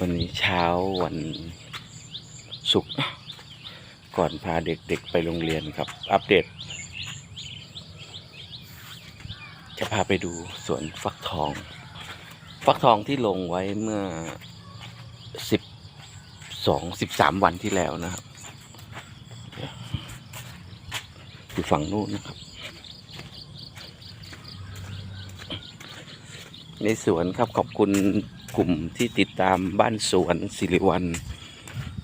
วันนี้เช้าวันศุกร์ก่อนพาเด็กๆไปโรงเรียนครับ อัปเดต จะพาไปดูสวนฟักทอง ฟักทองที่ลงไว้เมื่อสิบสองสิบสามวันที่แล้วนะครับอยู่ฝั่งนู้นนะครับ ในสวนครับขอบคุณ กลุ่มที่ติดตามบ้านสวนสิริวัล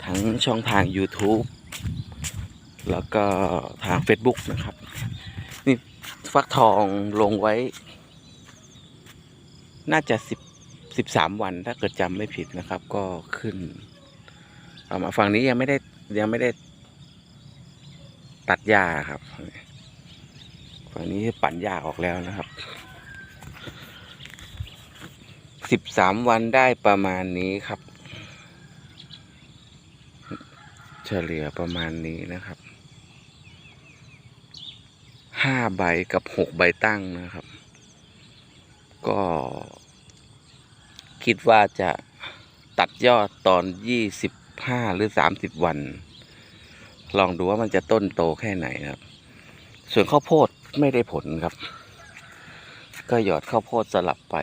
ทั้งช่องทาง YouTube แล้วก็ทาง Facebook นะครับ นี่ฟักทองลงไว้ น่าจะสิบสิบสามวันถ้าเกิดจำไม่ผิดนะครับ ก็ขึ้นเอามาฝั่งนี้ยังไม่ได้ยังไม่ได้ตัดหญ้าครับ ฝั่งนี้ปั่นหญ้าออกแล้วนะครับ สิบสามวันได้ประมาณนี้ครับ เฉลี่ยประมาณนี้นะครับห้าใบกับหกใบตั้งนะครับ ก็ คิดว่าจะตัดยอดตอนยี่สิบห้าหรือสามสิบวัน ลองดูว่ามันจะต้นโตแค่ไหนครับ ส่วนข้าวโพดไม่ได้ผลครับ ก็หยอดข้าวโพดสลับไป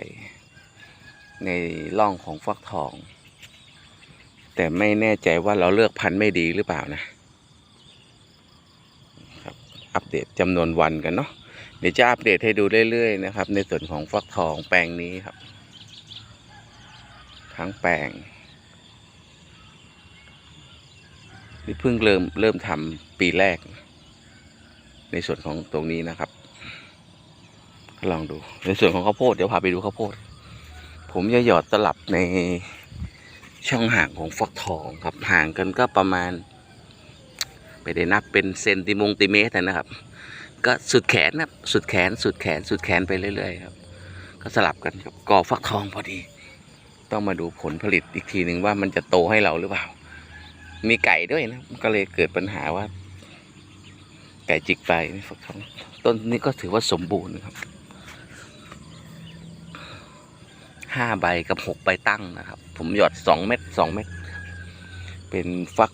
ในร่องของฟักทอง แต่ไม่แน่ใจว่าเราเลือกพันธุ์ไม่ดีหรือเปล่านะครับ อัปเดตจำนวนวันกันเนาะเดี๋ยวจะอัปเดตให้ดูเรื่อยๆนะครับ ในส่วนของฟักทองแปลงนี้ครับ ทั้งแปลงนี่เพิ่งเริ่มเริ่มทำปีแรก ในส่วนของตรงนี้นะครับ ลองดูในส่วนของข้าวโพดเดี๋ยวพาไปดูข้าวโพด ผมจะหยอดตลับในช่องห่างของฟักทองครับห่างกันก็ประมาณไม่ได้นับเป็นเซนติมงติเมตรนะครับ ก็สุดแขนนะครับสุดแขนสุดแขนสุดแขนไปเรื่อยๆครับ ก็สลับกันกับกอฟักทองพอดี ต้องมาดูผลผลิตอีกทีหนึ่งว่ามันจะโตให้เราหรือเปล่า มีไก่ด้วยนะก็เลยเกิดปัญหาว่า ไก่จิกไปนี่ฟักทองต้นนี้ก็ถือว่าสมบูรณ์ครับ ห้าใบกับหกใบตั้งนะครับ ผมหยอดสองเม็ดสองเม็ดเป็นฟัก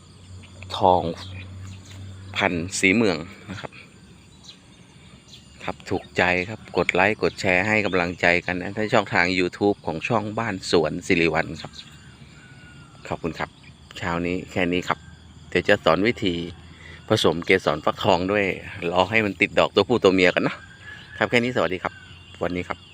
ทองพันสีเมืองนะครับครับถูกใจครับกดไลค์กดแชร์ให้กำลังใจกันนะที่ช่องทาง YouTube ของช่องบ้านสวนสิริวัลครับ ขอบคุณครับ เช้านี้แค่นี้ครับ เดี๋ยวจะสอนวิธีผสมเกสรฟักทองด้วยรอให้มันติดดอกตัวผู้ตัวเมียกันนะ ครับแค่นี้สวัสดีครับ วันนี้ครับ